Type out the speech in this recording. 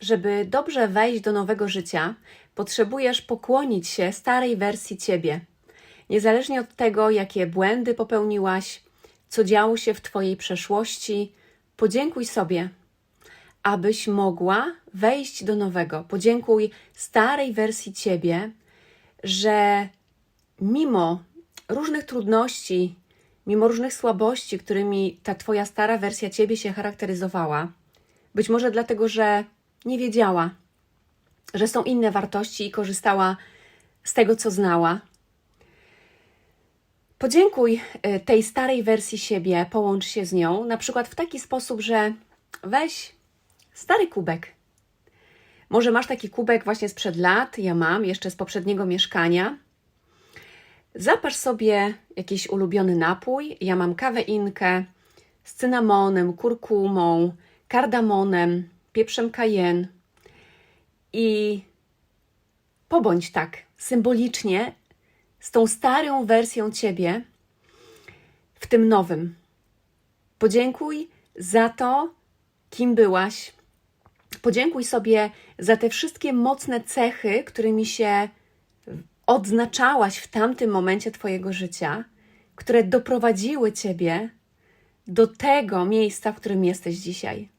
żeby dobrze wejść do nowego życia, potrzebujesz pokłonić się starej wersji ciebie. Niezależnie od tego, jakie błędy popełniłaś, co działo się w Twojej przeszłości, podziękuj sobie, abyś mogła wejść do nowego. Podziękuj starej wersji ciebie, że mimo różnych trudności, mimo różnych słabości, którymi ta Twoja stara wersja ciebie się charakteryzowała, być może dlatego, że nie wiedziała, że są inne wartości i korzystała z tego, co znała. Podziękuj y, tej starej wersji siebie, połącz się z nią, na przykład w taki sposób, że weź stary kubek. Może masz taki kubek właśnie sprzed lat, ja mam jeszcze z poprzedniego mieszkania. Zapasz sobie jakiś ulubiony napój. Ja mam kawę inkę z cynamonem, kurkumą, kardamonem, pieprzem cayenne. I pobądź tak symbolicznie z tą starą wersją ciebie w tym nowym. Podziękuj za to, kim byłaś. Podziękuj sobie za te wszystkie mocne cechy, którymi się odznaczałaś w tamtym momencie Twojego życia, które doprowadziły Ciebie do tego miejsca, w którym jesteś dzisiaj.